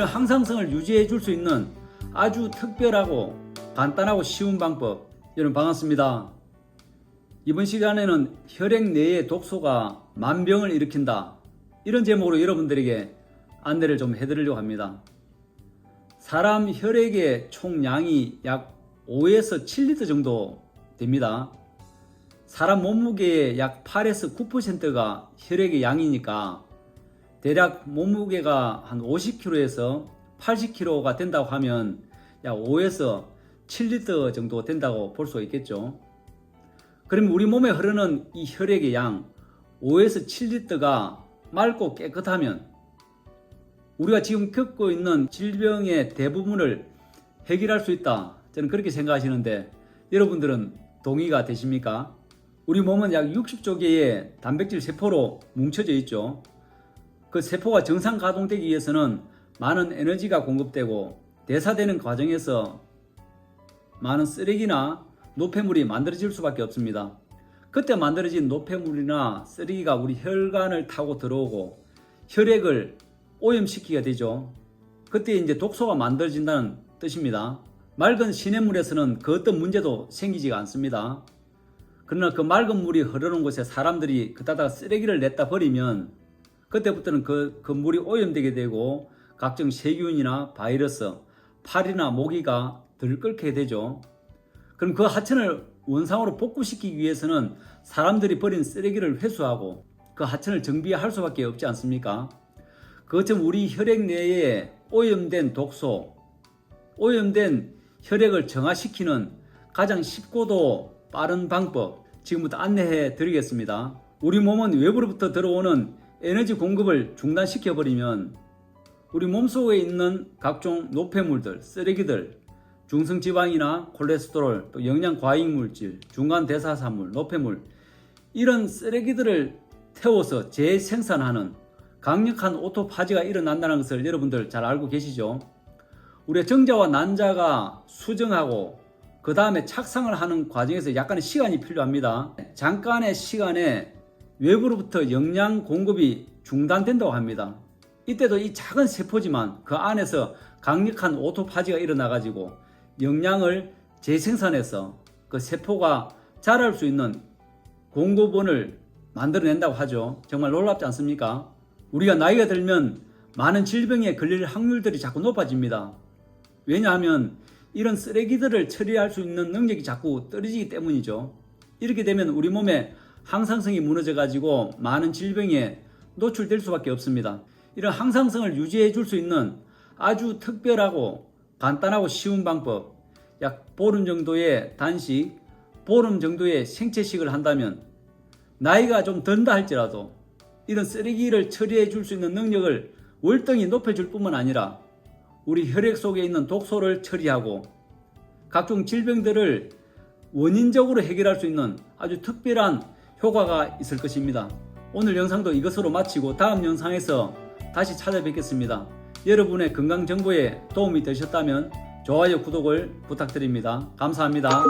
이런 항상성을 유지해 줄 수 있는 아주 특별하고 간단하고 쉬운 방법 여러분 반갑습니다. 이번 시간에는 혈액 내의 독소가 만병을 일으킨다 이런 제목으로 여러분들에게 안내를 좀 해드리려고 합니다. 사람 혈액의 총량이 약 5에서 7리터 정도 됩니다. 사람 몸무게의 약 8에서 9%가 혈액의 양이니까 대략 몸무게가 한 50kg에서 80kg가 된다고 하면 약 5에서 7리터 정도 된다고 볼 수 있겠죠. 그러면 우리 몸에 흐르는 이 혈액의 양 5에서 7리터가 맑고 깨끗하면 우리가 지금 겪고 있는 질병의 대부분을 해결할 수 있다. 저는 그렇게 생각하시는데 여러분들은 동의가 되십니까? 우리 몸은 약 60조 개의 단백질 세포로 뭉쳐져 있죠. 그 세포가 정상 가동되기 위해서는 많은 에너지가 공급되고 대사되는 과정에서 많은 쓰레기나 노폐물이 만들어질 수밖에 없습니다. 그때 만들어진 노폐물이나 쓰레기가 우리 혈관을 타고 들어오고 혈액을 오염시키게 되죠. 그때 이제 독소가 만들어진다는 뜻입니다. 맑은 시냇물에서는 그 어떤 문제도 생기지가 않습니다. 그러나 그 맑은 물이 흐르는 곳에 사람들이 그따다가 쓰레기를 냈다 버리면 그때부터는 그, 그 물이 오염되게 되고 각종 세균이나 바이러스, 팔이나 모기가 들끓게 되죠. 그럼 그 하천을 원상으로 복구시키기 위해서는 사람들이 버린 쓰레기를 회수하고 그 하천을 정비할 수밖에 없지 않습니까? 그것처럼 우리 혈액 내에 오염된 독소, 오염된 혈액을 정화시키는 가장 쉽고도 빠른 방법 지금부터 안내해 드리겠습니다. 우리 몸은 외부로부터 들어오는 에너지 공급을 중단시켜 버리면 우리 몸속에 있는 각종 노폐물들, 쓰레기들, 중성 지방이나 콜레스테롤, 또 영양 과잉 물질, 중간 대사산물, 노폐물 이런 쓰레기들을 태워서 재생산하는 강력한 오토파지가 일어난다는 것을 여러분들 잘 알고 계시죠? 우리 정자와 난자가 수정하고 그 다음에 착상을 하는 과정에서 약간의 시간이 필요합니다. 잠깐의 시간에 외부로부터 영양 공급이 중단된다고 합니다. 이때도 이 작은 세포지만 그 안에서 강력한 오토파지가 일어나 가지고 영양을 재생산해서 그 세포가 자랄 수 있는 공급원을 만들어낸다고 하죠. 정말 놀랍지 않습니까? 우리가 나이가 들면 많은 질병에 걸릴 확률들이 자꾸 높아집니다. 왜냐하면 이런 쓰레기들을 처리할 수 있는 능력이 자꾸 떨어지기 때문이죠. 이렇게 되면 우리 몸에 항상성이 무너져 가지고 많은 질병에 노출될 수밖에 없습니다. 이런 항상성을 유지해 줄 수 있는 아주 특별하고 간단하고 쉬운 방법, 약 보름 정도의 단식, 보름 정도의 생체식을 한다면 나이가 좀 든다 할지라도 이런 쓰레기를 처리해 줄 수 있는 능력을 월등히 높여줄 뿐만 아니라 우리 혈액 속에 있는 독소를 처리하고 각종 질병들을 원인적으로 해결할 수 있는 아주 특별한 효과가 있을 것입니다. 오늘 영상도 이것으로 마치고 다음 영상에서 다시 찾아뵙겠습니다. 여러분의 건강 정보에 도움이 되셨다면 좋아요, 구독을 부탁드립니다. 감사합니다.